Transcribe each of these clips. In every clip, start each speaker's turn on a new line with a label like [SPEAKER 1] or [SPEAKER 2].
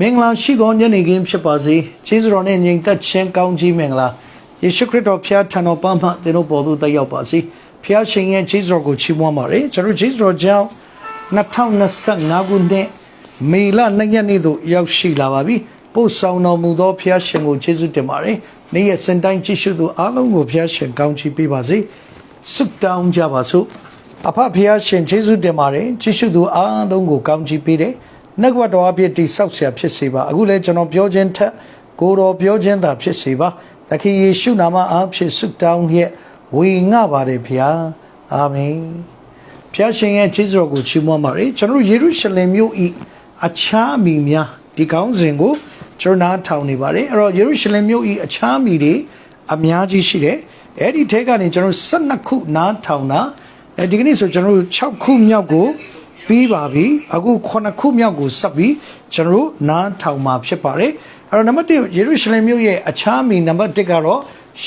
[SPEAKER 1] မင်္ဂလာရှိသောညနေခင်းဖြစ်ပါစေခြေစတော်နဲ့ညီသက်ချင်းကောင်းကြီးမင်္ဂလာယေရှုခရစ်တော်ဖျားထံတော်ပန်းမှသင်တို့ပေါ်သို့တက်ရောက်ပါစေဖျားရှင်ရဲ့ခြေစတော်ကိုချီးမွမ်းပါရယ်ကျွန်တော်ခြေစတော်ကြောင့်2025ခုနှစ်မေလ2ရက်နေ့သို့ရောက်ရှိလာပါပြီပို့ဆောင်တော်မူသောဖျားရှင်ကိုကျေးဇူးတင်ပါတယ်နေ့ရက်စင်တိုင်းကြည့်ရှုသူအားလုံးကိုဖျားရှင်ကောင်းချီးပေးပါစေဆုတောင်းကြပါစို့အဖဖျားရှင်ယေရှုတင်ပါတယ်ကြည့်ရှုသူအားလုံးကိုကောင်းချီးပေးတယ် နှုတ်ကပတော်အဖြစ်တိဆောက်ဆရာဖြစ်စေပါအခုလည်းကျွန်တော်ပြောခြင်းထက်ကိုယ်တော်ပြောခြင်းသာဖြစ်စေပါသခင်ယေရှုနာမအားဖြင့်ဆုတောင်းရဲ့ဝေငှပါတယ်ဖျားအာမင်ဖျားရှင်ရဲ့ကျေးဇူးတော်ကိုချီးမွမ်းပါတယ်ကျွန်တော်တို့ယေရုရှလင်မြို့ဤအခြားအမိများဒီကောင်းစဉ်ကိုကျွန်တော်နားထောင်နေပါတယ်အဲ့တော့ယေရုရှလင်မြို့ဤအခြားအမိတွေအများကြီးရှိတယ်အဲ့ဒီထဲကနေကျွန်တော်12ခုနားထောင်တာအဲဒီကနေ့ဆိုကျွန်တော်တို့6ခုမြောက်ကို ပြီးပါပြီအခု9ခုမြောက်ကိုဆက်ပြီးကျွန်တော်တို့နားထောင်မှာဖြစ်ပါတယ်အဲ့တော့နံပါတ်1ယေရုရှလင်မြို့ရဲ့အခြားမီနံပါတ်1ကတော့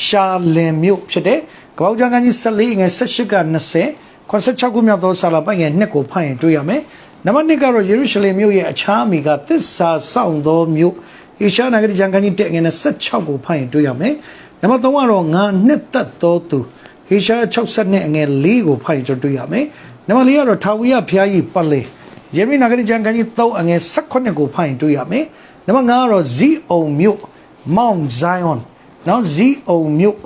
[SPEAKER 1] ရှာလင်မြို့ဖြစ်တယ်ကပောက်ကျမ်းကကြီး14ငယ်18က20 86ခုမြောက်သောဆာလာပိုင်ငယ်2ကိုဖတ်ရင်တွေ့ရမယ်နံပါတ်2ကတော့ယေရုရှလင်မြို့ရဲ့အခြားမီကသစ္စာစောင့်သောမြို့ယေရှာနဂရီကျမ်းကကြီး1ငယ်26ကိုဖတ်ရင်တွေ့ရမယ်နံပါတ်3ကတော့ငါနှစ်သက်သောသူဟေရှာ60နဲ့အငယ်၄ကိုဖတ်ရင်ကျွန်တော်တွေ့ရမယ်။ နံပါတ်၄ကတော့ထာဝရဘုရားကြီးပတ်လေယေရမိနဂရီကျမ်းခန်းကြီး3အငယ်18ကိုဖတ်ရင်တွေ့ရမယ်။နံပါတ်5ကတော့ဇီအုံမြို့ Mount Zion နော်ဇီအုံမြို့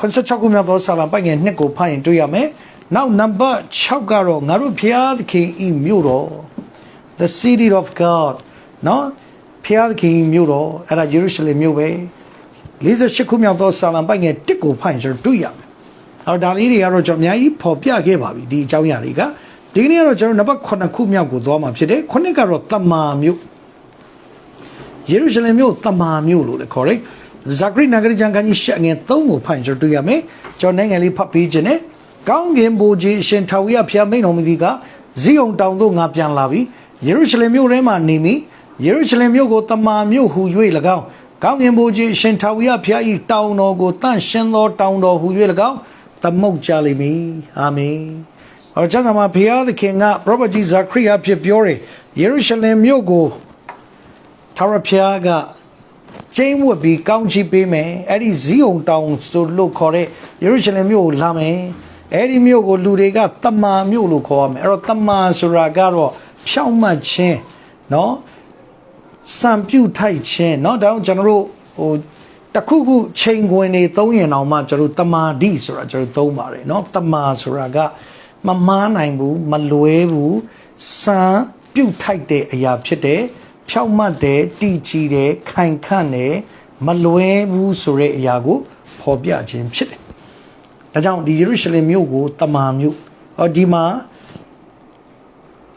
[SPEAKER 1] 86ခုမြောက်သောဆာလံပိုင်ငယ်2ကိုဖတ်ရင်တွေ့ရမယ်။နောက်နံပါတ်6ကတော့ငါတို့ဘုရားသခင်ဤမြို့တော် the city of God နော်ဘုရားသခင်ဤမြို့တော်အဲ့ဒါယေရုရှလင်မြို့ပဲ48ခုမြောက်သောဆာလံပိုင်ငယ်1ကိုဖတ်ရင်ကျွန်တော်တွေ့ရမယ်။ အော်ဒါလေးတွေကတော့ကျွန်တော်အများကြီးပေါ်ပြခဲ့ပါပြီဒီအကြောင်းအရာတွေကဒီကနေ့ကတော့ကျွန်တော်နံပါတ်9ခုမြောက်ကိုသွားမှာဖြစ်တယ်။ခုနှစ်ကတော့တမာမြို့ယေရုရှလင်မြို့တမာမြို့လို့လည်းခေါ်တယ်။ဇာခရီနဂရီဂျန်ကန်ကြီးရှက်ငယ်3ကိုဖတ်ရင်ကျွန်တော်တွေ့ရမယ်။ကျွန်တော်နိုင်ငံလေးဖတ်ပြီးခြင်းနဲ့ကောင်းကင်ဘိုးကြီးအရှင်ထာဝရဘုရားမိန်တော်မူသည်ကဇီးုံတောင်သို့ငါပြန်လာပြီ။ယေရုရှလင်မြို့ထဲမှာနေမိယေရုရှလင်မြို့ကိုတမာမြို့ဟူ၍၎င်းကောင်းကင်ဘိုးကြီးအရှင်ထာဝရဘုရား၏တောင်တော်ကိုတန့်ရှင်းသောတောင်တော်ဟူ၍၎င်း သမုတ်ကြလိမ့်မည်အာမင်။အော်ကျမ်းစာမှာဘုရားသခင်က prophet ကြီးဇာခရီးအဖြစ်ပြောတယ်ယေရုရှလင်မြို့ကိုထာဝရဘုရားကကျင်းဝတ်ပြီးကောင်းချီးပေးမယ်အဲ့ဒီဇီးုံတောင်ဆိုလို့ခေါ်တဲ့ယေရုရှလင်မြို့ကိုလာမယ်အဲ့ဒီမြို့ကိုလူတွေကတမာမြို့လို့ခေါ်ရမယ်အဲ့တော့တမာဆိုတာကတော့ဖြောင့်မတ်ခြင်းเนาะစံပြုတ်ထိုက်ခြင်းเนาะဒါကြောင့်ကျွန်တော်တို့ဟို တခုခုချိန်ခွင်နေသုံးရင်တော့မှကျွန်တော်တမာဒိဆိုတာကျွန်တော်သုံးပါတယ်เนาะတမာဆိုတာကမမားနိုင်ဘူးမလွဲဘူးစံပြုတ်ထိုက်တဲ့အရာဖြစ်တယ်ဖြောက်မှတ်တယ်တီချီတယ်ခိုင်ခန့်တယ်မလွဲဘူးဆိုတဲ့အရာကိုဖော်ပြခြင်းဖြစ်တယ်ဒါကြောင့်ဒီယေရုရှလင်မြို့ကိုတမာမြို့ဟောဒီမှာ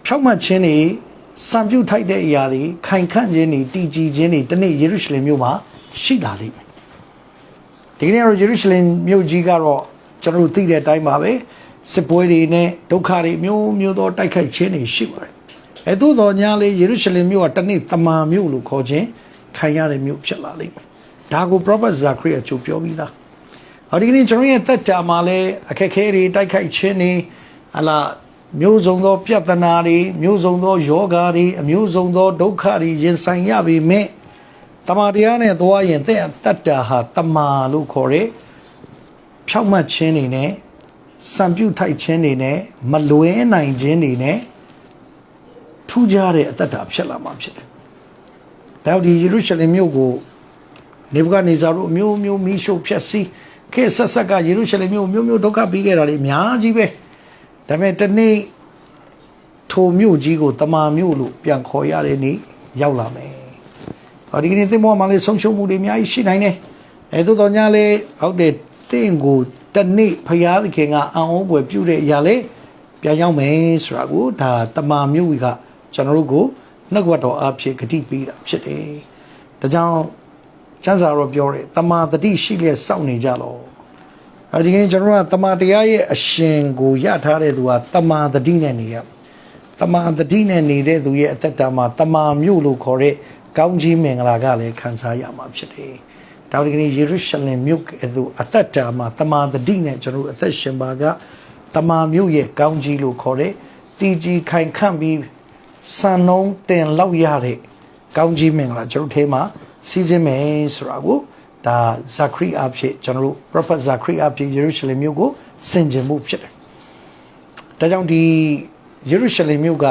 [SPEAKER 1] ဖြောက်မှတ်ခြင်းတွေစံပြုတ်ထိုက်တဲ့အရာတွေခိုင်ခန့်ခြင်းတွေတီကြည်ခြင်းတွေတနေ့ယေရုရှလင်မြို့မှာရှိလာလိမ့်မယ် ဒီကနေ့တော့ယေရုရှလင်မြို့ကြီးကတော့ကျွန်တော်တို့သိတဲ့အတိုင်းပါပဲစစ်ပွဲတွေနဲ့ဒုက္ခတွေမျိုးမျိုးသောတိုက်ခိုက်ခြင်းတွေရှိပါတယ်အဲသို့တော်ညာလေယေရုရှလင်မြို့ကတနေ့တမန်မြို့လို့ခေါ်ခြင်းခံရတဲ့မြို့ဖြစ်လာလိမ့်မယ်ဒါကို prophet Zachariah အကျိုးပြောပြီးသားဟောဒီကနေ့ကျွန်တော်ရဲ့သက်တာမှာလည်းအခက်အခဲတွေတိုက်ခိုက်ခြင်းတွေဟလာမျိုးစုံသော ပြဿနာတွေမျိုးစုံသောယောဂါတွေအမျိုးစုံသောဒုက္ခတွေရင်ဆိုင်ရပြီမြင့် တမာတရားနဲ့သွားရင်တဲ့တတ္တာဟာတမာလို့ခေါ်တဲ့ဖြောက်မှတ်ခြင်းတွေနဲ့စံပြုတ်ထိုက်ခြင်းတွေနဲ့မလွဲနိုင်ခြင်းတွေနဲ့ထူးခြားတဲ့အတ္တဖြစ်လာမှာဖြစ်တယ်။ဒါကြောင့်ဒီယေရုရှလင်မြို့ကိုနေဗုခဒ်နေဇာတို့အမျိုးမျိုးမိရှုဖျက်ဆီးခေတ်ဆက်ဆက်ကယေရုရှလင်မြို့မျိုးမျိုးဒုက္ခပြီးခဲ့တာတွေအများကြီးပဲ။ဒါပေမဲ့တနေ့ထိုမြို့ကြီးကိုတမာမြို့လို့ပြန်ခေါ်ရတဲ့နေ့ရောက်လာမယ်။ဟော ဒီကနေ့သင်္ဘောမှာလည်းဆုံးရှုံးမှုတွေအများကြီးရှိနိုင်တယ်။အဲသို့တော်ညာလေဟုတ်တယ်တင့်ကိုတနေ့ဖရာသခင်ကအံ့ဩဖွယ်ပြုတဲ့အရာလေပြန်ရောက်မယ်ဆိုတာကိုဒါတမာမြို့ကြီးကကျွန်တော်တို့ကိုနှုတ်ကပတ်တော်အဖြစ်ဂတိပေးတာဖြစ်တယ်။ဒါကြောင့်ကျမ်းစာတော်ပြောတယ်တမာတတိရှိလျက်စောင့်နေကြလောအဲဒီကနေ့ကျွန်တော်ကတမာတရားရဲ့အရှင်ကိုရထားတဲ့သူကတမာတတိနဲ့နေရတမာတတိနဲ့နေတဲ့သူရဲ့အသက်တာမှာတမာမြို့လို့ခေါ်တဲ့ ကောင်းကြီးမင်္ဂလာကလည်းခံစားရမှာဖြစ်တယ်။ဒါဒီကနေ့ယေရုရှလင်မြို့ကဲ့သို့အသက်တာမှာတမာတတိနဲ့ကျွန်တော်တို့အသက်ရှင်ပါကတမာမြို့ရဲ့ကောင်းကြီးလို့ခေါ်တဲ့တီကြီးခိုင်ခန့်ပြီးစံနှုံးတင်လောက်ရတဲ့ကောင်းကြီးမင်္ဂလာကျွန်တော်ထဲမှာစီစဉ်မယ်ဆိုတာကိုဒါဇာခရီအဖြစ်ကျွန်တော်တို့ prophet ဇာခရီအဖြစ်ယေရုရှလင်မြို့ကိုဆင်ခြင်မှုဖြစ်တယ်။ဒါကြောင့်ဒီယေရုရှလင်မြို့က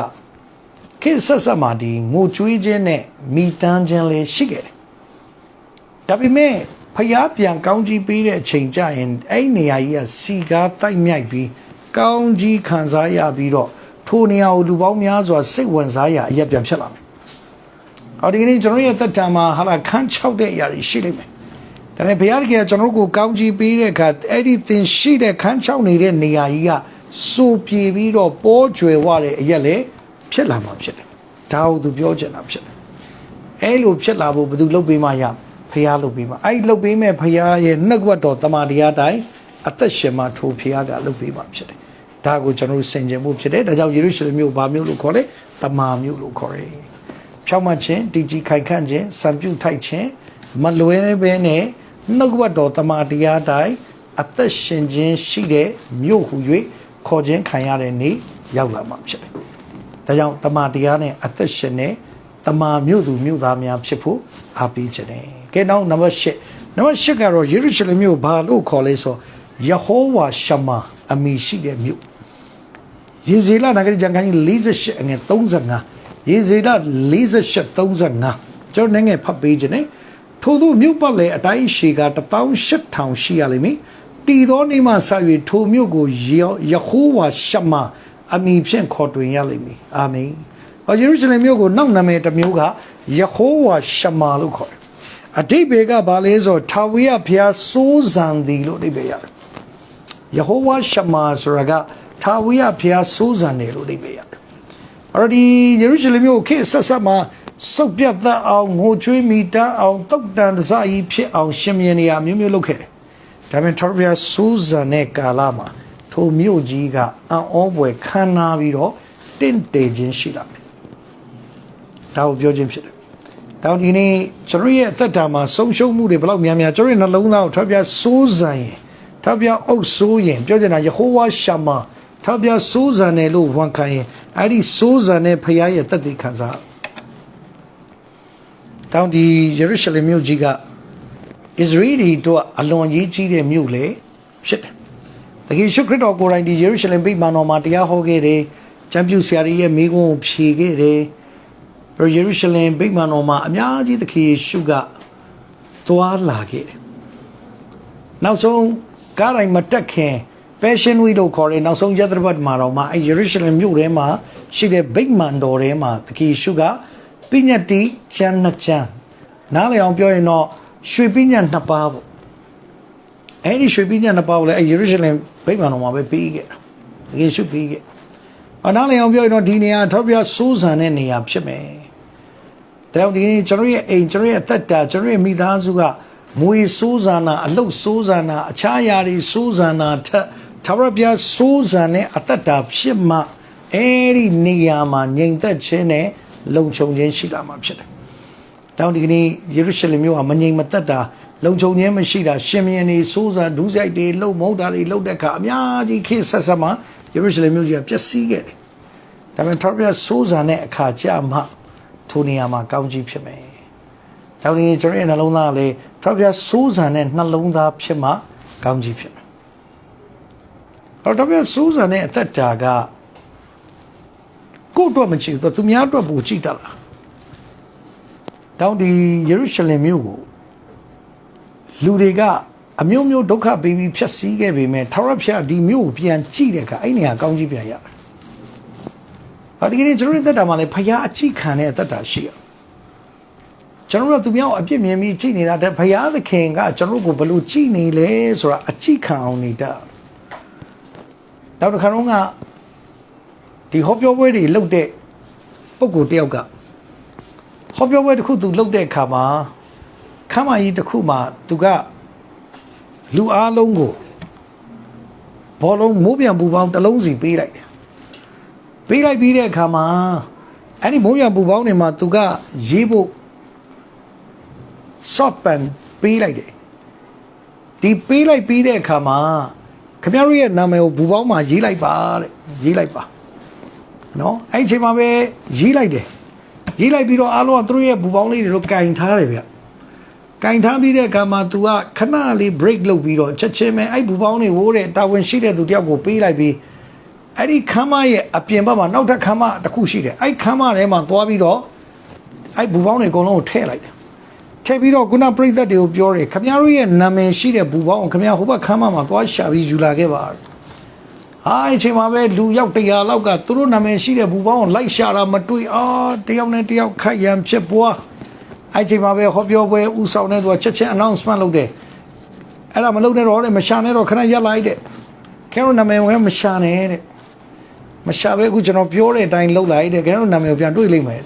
[SPEAKER 1] ခေတ်ဆက်ဆက်မှာဒီငိုကြွေးခြင်းနဲ့မိတမ်းခြင်းလေးရှိခဲ့တယ်။ဒါပေမဲ့ဖျားပြန်ကောင်းကြီးပေးတဲ့အချိန်ကျရင်အဲ့နေရာကြီးကစီကားတိုက်မြိုက်ပြီးကောင်းကြီးခံစားရပြီးတော့ထိုနေရာကိုလူပေါင်းများစွာစိတ်ဝင်စားရအရက်ပြန်ဖြစ်လာမယ်။ဟောဒီကနေ့ကျွန်တော်ရဲ့သက်တမ်းမှာဟာလာခန်း6တဲ့အရာတွေရှိလိမ့်မယ်။ဒါပေမဲ့ဘုရားတကယ်ကျွန်တော်တို့ကိုကောင်းကြီးပေးတဲ့အခါအဲ့ဒီသင်ရှိတဲ့ခန်း6နေတဲ့နေရာကြီးကစိုးပြေပြီးတော့ပေါ်ကျွယ်ဝတဲ့အရက်လည်း ဖြစ်လာမှာဖြစ်တယ်။ဒါကိုသူပြောချင်တာဖြစ်တယ်။အဲ့လိုဖြစ်လာဖို့ဘယ်သူလုပ်ပေးမှရမလဲ။ဖះလုပ်ပေးမှအဲ့ဒီလုပ်ပေးမဲ့ဖះရဲ့နှုတ်ကပတ်တော်တမန်တရားတိုင်းအသက်ရှင်မှထိုဖះကလုပ်ပေးမှဖြစ်တယ်။ဒါကိုကျွန်တော်တို့ဆင်ခြင်မှုဖြစ်တယ်။ဒါကြောင့်ယေရုရှလင်မြို့ဘာမြို့လို့ခေါ်လဲ။တမန်မြို့လို့ခေါ်တယ်။ဖြောင့်မတ်ခြင်းတည်ကြည်ခိုင်ခန့်ခြင်းစံပြုထိုက်ခြင်းမလွဲဘဲနဲ့နှုတ်ကပတ်တော်တမန်တရားတိုင်းအသက်ရှင်ခြင်းရှိတဲ့မြို့ဟူ၍ခေါ်ခြင်းခံရတဲ့နေ့ရောက်လာမှဖြစ်တယ်။ ဒါကြောင့်တမန်တရားနဲ့အသက်ရှင်တဲ့တမာမြို့သူမြို့သားများဖြစ်ဖို့အားပေးခြင်းတယ်။ကဲနောက်နံပါတ်၈နံပါတ်၈ကတော့ယေရုရှလင်မြို့ဘာလို့ခေါ်လဲဆိုယေဟောဝါရှမာအမည်ရှိတဲ့မြို့။ယေဇေလနဂရီဂျန်ခန်းကြီး48အငယ်35ယေဇေလ48 35ကျွန်တော်နိုင်ငံဖတ်ပေးခြင်းနဲ့ထို့သောမြို့ပတ်လေအတိုင်းရှည်က18000ရှိရလိမ့်မည်။တည်သောနေ့မှစ၍ထိုမြို့ကိုယေဟောဝါရှမာ အမည်ဖြင့်ခေါ်တွင်ရလိမ့်မည်။အာမင်။ဟောယေရုရှလင်မြို့ကိုနောက်နာမည်တစ်မျိုးကယေဟောဝါရှမာလို့ခေါ်တယ်။အတိတ်ဘေကဘာလဲဆိုထာဝရဘုရားစိုးစံသည်လို့အတိတ်ဘေရတယ်။ယေဟောဝါရှမာဆိုတာကထာဝရဘုရားစိုးစံတယ်လို့အတိတ်ဘေရတယ်။အဲ့ဒီယေရုရှလင်မြို့ခေတ်ဆက်ဆက်မှာစုပ်ပြတ်သက်အောင်ငိုချွေးမိတမ်းအောင်တုတ်တန်တစကြီးဖြစ်အောင်ရှင်မြင်နေရမျိုးမျိုးလုပ်ခဲ့တယ်။ဒါပေမဲ့ထာဝရဘုရားစိုးစံတဲ့ကာလမှာ ထိုမြို့ကြီးကအံ့ဩဖွယ်ခမ်းနားပြီးတော့တင့်တယ်ခြင်းရှိလာမယ်။ဒါကိုပြောခြင်းဖြစ်တယ်။တောင်ဒီနေ့ကျွန်တော်ရဲ့အသက်တာမှာဆုံးရှုံးမှုတွေဘလောက်များများကျွန်တော်ရဲ့နှလုံးသားကိုထပ်ပြစိုးစံရင်ထပ်ပြအုပ်ဆိုးရင်ပြောချင်တာယေဟောဝါရှာမာထပ်ပြစိုးစံတယ်လို့ဝန်ခံရင်အဲ့ဒီစိုးစံတဲ့ဖခင်ရဲ့သက်သေခံစားတောင်ဒီယေရုရှလင်မြို့ကြီးကဣသရေလတို့အလွန်ကြီးကြီးတဲ့မြို့လေဖြစ်တယ်။ တကယ်ရှုခရစ်တော်ကိုယ်တိုင်ဒီယေရုရှလင်ဗိမာန်တော်မှာတရားဟောခဲ့တယ်။ကျမ်းပြုဆရာတွေရဲ့မိကုံးကိုဖြေခဲ့တယ်။ပြီးယေရုရှလင်ဗိမာန်တော်မှာအများကြီးသခင်ယေရှုကသွားလာခဲ့တယ်။နောက်ဆုံးကားတိုင်းမတက်ခင် Passion Week လို့ခေါ်တဲ့နောက်ဆုံးရက်သတ္တပတ်မှာတော့မှအဲယေရုရှလင်မြို့ထဲမှာရှိတဲ့ဗိမာန်တော်ထဲမှာသခင်ယေရှုကပိညတ်တိကျမ်းနှစ်ကျမ်းနားလည်အောင်ပြောရင်တော့ရွှေပိညတ်နှစ်ပါးပေါ့ အဲ့ဒီရွှေပိညတ်နှစ်ပါးကိုလည်းအဲယေရုရှလင်ဗိမာန်တော်မှာပဲပြီးခဲ့တာသခင်ယေရှုပြီးခဲ့အနားလည်အောင်ပြောရင်တော့ဒီနေရာထောက်ပြစိုးစံတဲ့နေရာဖြစ်မယ်ဒါကြောင့်ဒီနေ့ကျွန်တော်ရဲ့အိမ်ကျွန်တော်ရဲ့အသက်တာကျွန်တော်ရဲ့မိသားစုကမွေစိုးစံနာအလုတ်စိုးစံနာအခြားအရာတွေစိုးစံနာထက်ထာဝရဘုရားစိုးစံတဲ့အသက်တာဖြစ်မှအဲ့ဒီနေရာမှာငြိမ်သက်ခြင်းနဲ့လုံခြုံခြင်းရှိလာမှာဖြစ်တယ်။တောင်းဒီကနေ့ယေရုရှလင်မြို့ဟာမငြိမ်မသက်တာ လုံခြုံခြင်းမရှိတာရှင်မင်းနေစိုးစံဒူးဆိုင်တွေလှုပ်မုတ်တာတွေလှုပ်တဲ့အခါအများကြီးခေတ်ဆက်ဆက်မှာယေရုရှလင်မြို့ကြီးကပျက်စီးခဲ့တယ်။ဒါပေမဲ့ထာဝရဘုရားစိုးစံတဲ့အခါကျမှထိုနေရာမှာကောင်းကြီးဖြစ်မယ်။တောင်းဒီကျွန်တော်ရဲ့နှလုံးသားကလေထာဝရဘုရားစိုးစံတဲ့နှလုံးသားဖြစ်မှကောင်းကြီးဖြစ်မယ်။အော်ထာဝရဘုရားစိုးစံတဲ့အသက်တာကကိုယ့်အတွက်မကြည့်ဘူးသူများအတွက်ပိုကြည့်တတ်လားတောင်းဒီယေရုရှလင်မြို့ကို လူတွေကအမျိုးမျိုးဒုက္ခပေးပြီးဖြတ်စည်းခဲ့ပေမဲ့ထာဝရဘုရားဒီမြို့ကိုပြန်ကြည့်တဲ့အခါအဲ့နေရာကောင်းကြီးပြန်ရတယ်။ဟာဒီကနေ့ကျွန်တော်တို့သက်တာမှာလည်းဖခင်အကြည့်ခံတဲ့အသက်တာရှိရ။ကျွန်တော်တို့ကသူများကိုအပြစ်မြင်ပြီးကြည့်နေတာတဲ့ဖခင်သခင်ကကျွန်တော်တို့ကိုဘယ်လိုကြည့်နေလဲဆိုတာအကြည့်ခံအောင်နေတတ်။နောက်တစ်ခါတော့ကဒီဟောပြောပွဲတွေလုပ်တဲ့ပုံကိုတယောက်ကဟောပြောပွဲတစ်ခုသူလုပ်တဲ့အခါမှာ ခမ်းမကြီးတစ်ခုမှာသူကလူအားလုံးကိုဘောလုံးမိုးပြန်ပူပေါင်းတစ်လုံးစီပေးလိုက်တယ်ပေးလိုက်ပြီးတဲ့အခါမှာအဲ့ဒီမိုးပြန်ပူပေါင်းတွေမှာသူကရေးဖို့ soft pen ပေးလိုက်တယ်ဒီပေးလိုက်ပြီးတဲ့အခါမှာခင်ဗျားတို့ရဲ့နာမည်ကိုဘူပေါင်းမှာရေးလိုက်ပါတဲ့ရေးလိုက်ပါနော်အဲ့ဒီအချိန်မှာပဲရေးလိုက်တယ်ရေးလိုက်ပြီးတော့အားလုံးကသူတို့ရဲ့ဘူပေါင်းလေးတွေတော့ကင်ထားတယ်ဗျ ကင်ထားပြီးတဲ့အခါမှာ तू ကခဏလေး break လုပ်ပြီးတော့ချက်ချင်းပဲအဲ့ဘူပေါင်းတွေဝိုးတဲ့တာဝန်ရှိတဲ့သူတယောက်ကိုပေးလိုက်ပြီးအဲ့ဒီခမ်းမရဲ့အပြင်ဘက်မှာနောက်ထပ်ခမ်းမတစ်ခုရှိတယ်အဲ့ခမ်းမထဲမှာသွားပြီးတော့အဲ့ဘူပေါင်းတွေအကုန်လုံးကိုထည့်လိုက်တယ်ထည့်ပြီးတော့ခုနပြိသက်တွေကိုပြောတယ်ခမရတို့ရဲ့နာမည်ရှိတဲ့ဘူပေါင်းကိုခမရဟိုဘက်ခမ်းမမှာသွားရှာပြီးယူလာခဲ့ပါဟာအချိန်မှာပဲလူရောက်တရာလောက်ကသူတို့နာမည်ရှိတဲ့ဘူပေါင်းကိုလိုက်ရှာတာမတွေ့အာတယောက်နဲ့တယောက်ခိုက်ရန်ဖြစ်ပွား အဲ့ချိန်မှာပဲဟောပြောပွဲဥဆောင်တဲ့သူကချက်ချင်း announcement လုပ်တယ်အဲ့ဒါမလုပ်နဲ့တော့တဲ့မရှာနဲ့တော့ခဏရက်လိုက်တဲ့ခင်ဗျားတို့နာမည်ဝဲမရှာနဲ့တဲ့မရှာပဲအခုကျွန်တော်ပြောတဲ့အတိုင်းလုပ်လိုက်တဲ့ခင်ဗျားတို့နာမည်ကိုပြန်တွေ့လိမ့်မယ်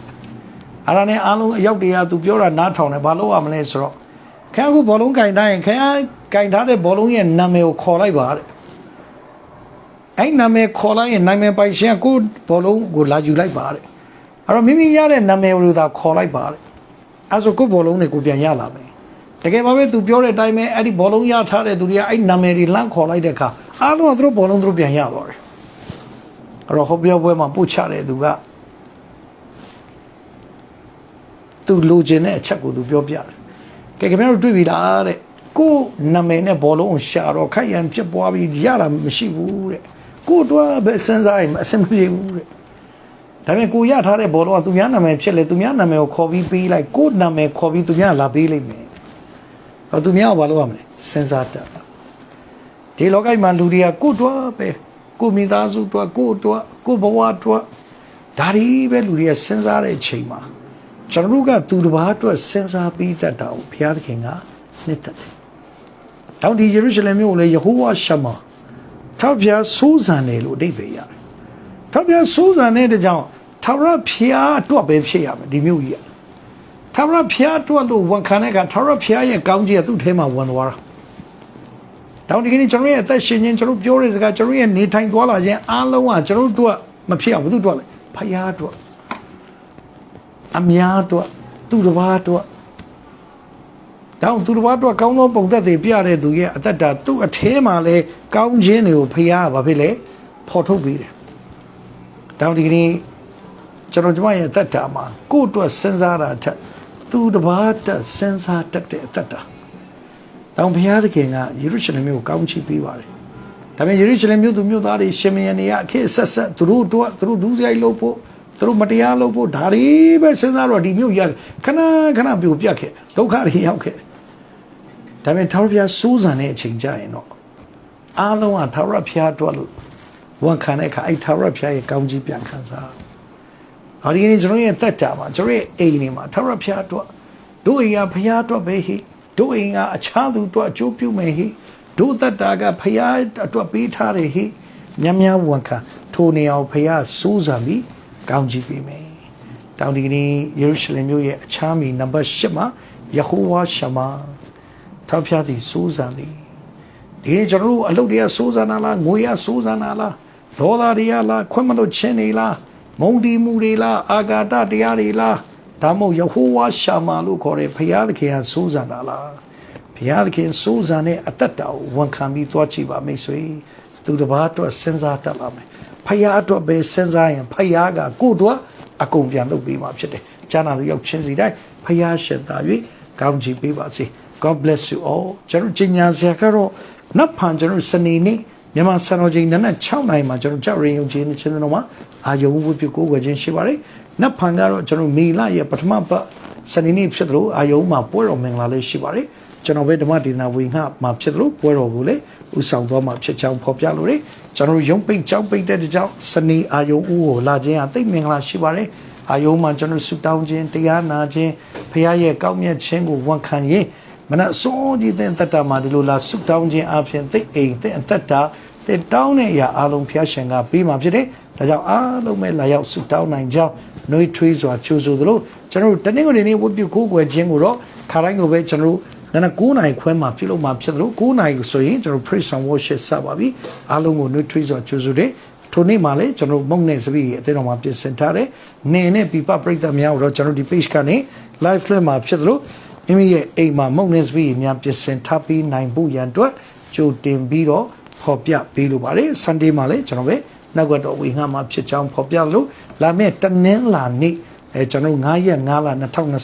[SPEAKER 1] အဲ့ဒါနဲ့အားလုံးအရောက်တရာသူပြောတာနားထောင်တယ်ဘာလို့ရမလဲဆိုတော့ခင်ဗျားအခုဘောလုံးကင်တိုင်းခင်ဗျားကင်ထားတဲ့ဘောလုံးရဲ့နာမည်ကိုခေါ်လိုက်ပါတဲ့အဲ့နာမည်ခေါ်လိုက်ရင်နာမည်ပိုင်ရှင်ကကိုယ်ဘောလုံးကိုလာယူလိုက်ပါတဲ့အဲ့တော့မိမိရတဲ့နာမည်ကိုသာခေါ်လိုက်ပါတဲ့ အဲ့ဆိုကိုယ်ဘောလုံးတွေကိုပြန်ရလာမယ်တကယ်ပါပဲသူပြောတဲ့အတိုင်းပဲအဲ့ဒီဘောလုံးရထားတဲ့သူတွေကအဲ့နာမည်တွေလန့်ခေါ်လိုက်တဲ့အခါအားလုံးကသူတို့ဘောလုံးသူတို့ပြန်ရသွားတယ်အဲ့တော့ဟောပြောပွဲမှာပို့ချတဲ့သူကသူလိုချင်တဲ့အချက်ကိုသူပြောပြတယ်ကဲခင်ဗျားတို့တွေ့ပြီလားတဲ့ကိုယ်နာမည်နဲ့ဘောလုံးကိုရှာတော့ခိုက်ရန်ဖြစ်ပွားပြီးရတာမရှိဘူးတဲ့ကိုယ်တော့ပဲစဉ်းစားရင်အဆင်မပြေဘူးတဲ့ ဒါပေမဲ့ကိုရထားတဲ့ဘောလုံးကသူများနာမည်ဖြစ်လေသူများနာမည်ကိုခေါ်ပြီးပေးလိုက်ကိုယ်နာမည်ခေါ်ပြီးသူများလာပေးလိုက်မယ်ဟောသူများကဘာလုပ်ရမလဲစဉ်းစားတတ်ဒီလောကကြီးမှာလူတွေကကိုယ်တော့ပဲကိုယ်မိသားစုတော့ကိုယ်တော့ကိုယ်ဘဝတော့ဒါတွေပဲလူတွေကစဉ်းစားတဲ့အချိန်မှာကျွန်တော်တို့ကသူတစ်ပါးအတွက်စဉ်းစားပြီးတတ်တာကိုဘုရားသခင်ကနှစ်သက်တယ်။တောင်ဒီယေရုရှလင်မြို့ကိုလည်းယေဟောဝါရှမာထောက်ပြစိုးစံတယ်လို့အဓိပ္ပာယ်ရတယ်။ထောက်ပြစိုးစံတဲ့ကြောင့် ထာဝရဘုရားအတွက်ပဲဖြစ်ရမယ်ဒီမြို့ကြီးက။ထာဝရဘုရားအတွက်လို့ဝန်ခံတဲ့အခါထာဝရဘုရားရဲ့ကောင်းကြီးကသူ့ထဲမှာဝင်သွားတာ။တောင်ဒီကနေ့ကျွန်တော်ရဲ့အသက်ရှင်ခြင်းကျွန်တော်ပြောတဲ့စကားကျွန်တော်ရဲ့နေထိုင်သွားလာခြင်းအားလုံးကကျွန်တော်တို့မဖြစ်အောင်ဘယ်သူတို့လဲ။ဘုရားအတွက်အများအတွက်သူတစ်ပါးအတွက်တောင်းသူတစ်ပါးအတွက်ကောင်းသောပုံသက်တွေပြတဲ့သူရဲ့အသက်တာသူ့အထဲမှာလဲကောင်းခြင်းတွေကိုဖရားကဘာဖြစ်လဲဖော်ထုတ်ပေးတယ်။တောင်းဒီကနေ့ ကျွန်တော်ကျမရဲ့အသက်တာမှာကိုယ့်အတွက်စဉ်းစားတာထက်သူတစ်ပါးတက်စဉ်းစားတတ်တဲ့အသက်တာ။တောင်းဖရားသခင်ကယေရုရှလင်မြို့ကိုကောင်းချီးပေးပါတယ်။ဒါပေမဲ့ယေရုရှလင်မြို့သူမြို့သားတွေရှင်မယနေရအခက်ဆက်ဆက်သူတို့အတွက်သူတို့ဒုစရိုက်လုပ်ဖို့သူတို့မတရားလုပ်ဖို့ဒါတွေပဲစဉ်းစားတော့ဒီမြို့ရခဏခဏပြိုပြတ်ခဲ့ဒုက္ခတွေရောက်ခဲ့ဒါပေမဲ့ထာဝရဘုရားစိုးစံတဲ့အချိန်ကြရင်တော့အားလုံးကထာဝရဘုရားအတွက်လို့ဝန်ခံတဲ့အခါအဲ့ထာဝရဘုရားရဲ့ကောင်းကြီးပြန်ခံစား ဟောဒီနေ့ကျွန်တော်ရဲ့တက်တာမှာကျွန်တော်ရဲ့အိမ်နေမှာထာဝရဘုရားအတွက်တို့အိမ်ကဘုရားအတွက်ပဲဟိတို့အိမ်ကအခြားသူအတွက်အကျိုးပြုမယ်ဟိတို့တက်တာကဘုရားအတွက်ပေးထားတယ်ဟိမြတ်များဝန်ခံထိုနေအောင်ဘုရားစိုးစံပြီးကောင်းကြီးပေးမယ်။တောင်ဒီကနေ့ယေရုရှလင်မြို့ရဲ့အခြားမီနံပါတ်၈မှာယေဟောဝါရှမာထောက်ပြသည်စိုးစံသည်ဒီနေ့ကျွန်တော်တို့အလုပ်တွေကစိုးစံနာလားငွေရစိုးစံနာလားဒေါသတွေကလားခွင့်မလို့ချင်းနေလား မုန်တီမှုတွေလားအာဂါတတရားတွေလားဒါမှမဟုတ်ယေဟောဝါရှမာလို့ခေါ်တဲ့ဘုရားသခင်ကစိုးစံတာလားဘုရားသခင်စိုးစံတဲ့အသက်တာကိုဝန်ခံပြီးသွားကြည့်ပါမိတ်ဆွေသူတစ်ပါးအတွက်စဉ်းစားတတ်ပါမယ်ဖယားအတွက်ပဲစဉ်းစားရင်ဖယားကကို့အတွက်အကုန်ပြန်လုပ်ပေးမှာဖြစ်တယ်။ကျမ်းစာသူရောက်ချင်းစီတိုင်းဖယားရှင်သာ၍ကောင်းချီးပေးပါစေ။ God bless you all ကျွန်တော်ကြီးညာစရာကတော့နတ်ဖန်ကျွန်တော်စနေနေ့ မြန်မာစံတော်ချိန်နနက်6နိုင်မှာကျွန်တော်ကြောက်ရင်ယုံကြည်နေခြင်းတော်မှာအာယုံဝတ်ပြုကိုယ်ဝယ်ခြင်းရှိပါတယ်။နတ်ဖန်ကတော့ကျွန်တော်မေလရဲ့ပထမပတ်စနေနေ့ဖြစ်သလိုအာယုံမှာပွဲတော်မင်္ဂလာလေးရှိပါတယ်။ကျွန်တော်ပဲဓမ္မဒေသနာဝေငှမှာဖြစ်သလိုပွဲတော်ကိုလည်းဥဆောင်သွားမှာဖြစ်ကြောင်းဖော်ပြလိုတယ်ကျွန်တော်ရုံပိတ်ကြောက်ပိတ်တဲ့ကြောင့်စနေအာယုံဦးကိုလာခြင်းအသိမင်္ဂလာရှိပါတယ်အာယုံမှာကျွန်တော်ဆုတောင်းခြင်းတရားနာခြင်းဖခင်ရဲ့ကောင်းမြတ်ခြင်းကိုဝန်ခံရင် မနစိုးကြည်တဲ့တတ္တမှာဒီလိုလာဆုတောင်းခြင်းအပြင်သိအိမ်သိအသက်တာသိတောင်းတဲ့အရာအလုံးဖျားရှင်ကပြီးမှာဖြစ်တယ်ဒါကြောင့်အားလုံးပဲလာရောက်ဆုတောင်းနိုင်ကြောင်းနှွေးထွေးစွာကြိုးဆိုသလိုကျွန်တော်တို့တနင်္ဂနွေနေ့ဝတ်ပြုကိုးကွယ်ခြင်းကိုတော့ခါတိုင်းကိုပဲကျွန်တော်တို့နာနာ9နိုင်ခွဲမှာပြုလုပ်မှာဖြစ်တယ်လို့9နိုင်ဆိုရင်ကျွန်တော် praise and worship စပါပြီအားလုံးကို nutrient ဆိုကြိုးဆိုတယ်ထိုနေ့မှာလည်းကျွန်တော်မုံနဲ့စပီးအသေးတော်မှာပြင်ဆင်ထားတယ်နေနဲ့ပြပပရိသတ်များတော့ကျွန်တော်ဒီ page ကနေ live လွှင့်မှာဖြစ်တယ်လို့ မိမိရဲ့အိမ်မှာမုံနဲ့စပီးများပြင်ဆင်ထားပြီးနိုင်ဖို့ရန်အတွက်ကြိုတင်ပြီးတော့ဖော်ပြပေးလိုပါတယ် Sunday မှာလည်းကျွန်တော်ပဲနောက်ကတော့ဝေငှမှာဖြစ်ချောင်းဖော်ပြလို့လာမယ့်တနင်္လာနေ့အဲကျွန်တော်9ရက်9လ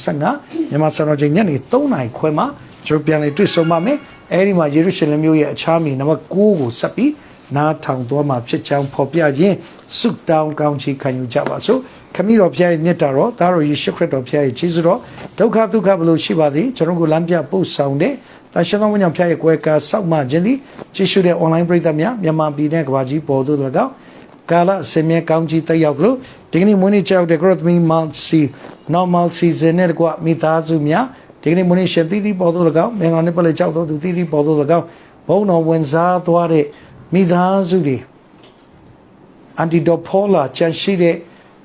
[SPEAKER 1] 2025မြန်မာစံတော်ချိန်ညနေ3နာရီခွဲမှာကျွန်တော်ပြန်လည်တွေ့ဆုံပါမယ်အဲဒီမှာယေရုရှလင်မြို့ရဲ့အခြားမြေနံပါတ်9ကိုဆက်ပြီး နားထောင်သွားမှာဖြစ်ကြောင်းဖော်ပြရင်းဆုတောင်းကောင်းချီးခံယူကြပါစို့ခမည်းတော်ဖျားရဲ့မြတ်တာတော်သားတော်ယေရှုခရစ်တော်ဖျားရဲ့ခြေစွတော်ဒုက္ခဒုက္ခဘလို့ရှိပါသည်ကျွန်တော်ကိုလမ်းပြပို့ဆောင်တဲ့တာရှင်တော်ဝိညာဉ်ဖျားရဲ့ကွယ်ကာစောက်မှခြင်းသည်ယေရှုရဲ့ online ပရိသတ်များမြန်မာပြည်နဲ့ကမ္ဘာကြီးပေါ်သို့တော်ကောင်းကာလအစင်မြဲကောင်းကြီးတက်ရောက်သလိုဒီကနေ့မွေးနေ့ကြောက်တဲ့ growth me month see normal season နဲ့တကွမိသားစုများဒီကနေ့မွေးနေ့ရှင်သီးသီးပေါ်သို့တော်ကောင်းမင်္ဂလာနေ့ပလဲကြောက်တော်သူသီးသီးပေါ်သို့တော်ကောင်းဘုံတော်ဝင်စားသွားတဲ့ မိသားစုတွေအန်တီဒိုဖိုလာချန်ရှိတဲ့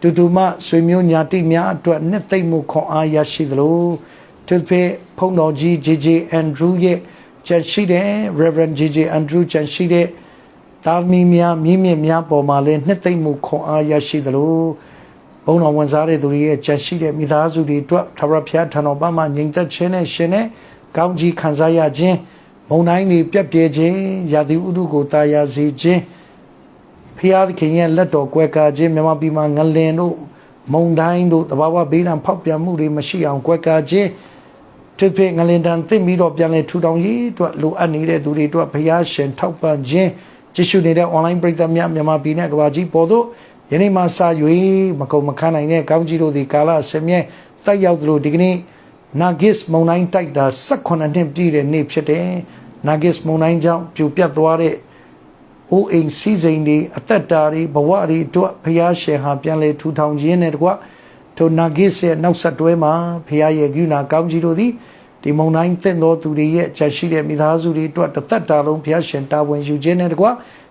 [SPEAKER 1] ဒူဒူမဆွေမျိုးညာတိများအတွက်နှစ်သိမ့်မှုခွန်အားရရှိသလိုသူဖေဖုန်တော်ကြီး JJ Andrew ရဲ့ချန်ရှိတဲ့ Reverend JJ Andrew ချန်ရှိတဲ့တာမီများမြင့်မြင့်များပေါ်မှာလည်းနှစ်သိမ့်မှုခွန်အားရရှိသလိုဘုံတော်ဝန်စားတဲ့သူတွေရဲ့ချန်ရှိတဲ့မိသားစုတွေအတွက်ထာဝရဘုရားထံတော်ဘာမှငြိမ်သက်ခြင်းနဲ့ရှင်နဲ့ကောင်းကြီးခံစားရခြင်း မုန်တိုင်းတွေပြတ်ပြဲခြင်းရာသီဥတုကိုတာယာစေခြင်းဖျားသခင်ရဲ့လက်တော်ကွယ်ကာခြင်းမြမပြည်မှာငလင်တို့မုံတိုင်းတို့တဘာဝဘေးဒဏ်ဖောက်ပြန်မှုတွေမရှိအောင်ကွယ်ကာခြင်းတစ်ဖြစ်ငလင်တန်သိမ့်ပြီးတော့ပြန်လဲထူထောင်ရေးအတွက်လိုအပ်နေတဲ့သူတွေအတွက်ဖျားရှင်ထောက်ပံ့ခြင်းကြည့်ရှုနေတဲ့ online ပရိသတ်များမြန်မာပြည်နဲ့ကမ္ဘာကြီးပေါ်သို့ယနေ့မှစ၍မကုံမခန်းနိုင်တဲ့ကောင်းကြီးတို့ဒီကာလဆင်မြဲတက်ရောက်သလိုဒီကနေ့ Nagis မုံတိုင်းတိုက်တာ18နှစ်ပြည့်တဲ့နေ့ဖြစ်တယ် Nagis မုံတိုင်းကြောင့်ပြိုပြတ်သွားတဲ့အိုးအိမ်စီးစိမ်တွေအသက်တာတွေဘဝတွေအတွက်ဖျားရှင်ဟာပြန်လဲထူထောင်ခြင်းနဲ့တကွထိုနာဂိစ်ရဲ့နောက်ဆက်တွဲမှာဖျားရဲ့ကုနာကောင်းကြီးတို့သည်ဒီမုံတိုင်းသင့်သောသူတွေရဲ့ချက်ရှိတဲ့မိသားစုတွေအတွက်တစ်သက်တာလုံးဖျားရှင်တာဝန်ယူခြင်းနဲ့တကွ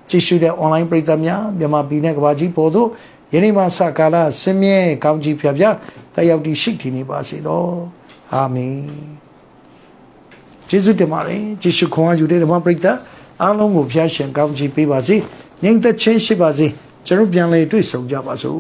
[SPEAKER 1] ကြည့်ရှုတဲ့ online ပရိသတ်များမြန်မာပြည်နဲ့ကမ္ဘာကြီးပေါ်သို့ယနေ့မှစကာလဆင်းမြဲကောင်းကြီးဖျားဖျားတက်ရောက်တည်ရှိတည်နေပါစေသောအာမင် ကျေးဇူးတင်ပါတယ်ယေရှုခွန်အားယူတဲ့ဓမ္မပရိသတ်အားလုံးကိုဖျားရှင်ကောင်းချီးပေးပါစေငြိမ်သက်ခြင်းရှိပါစေကျွန်တော်ပြန်လေတွေ့ဆုံကြပါစို့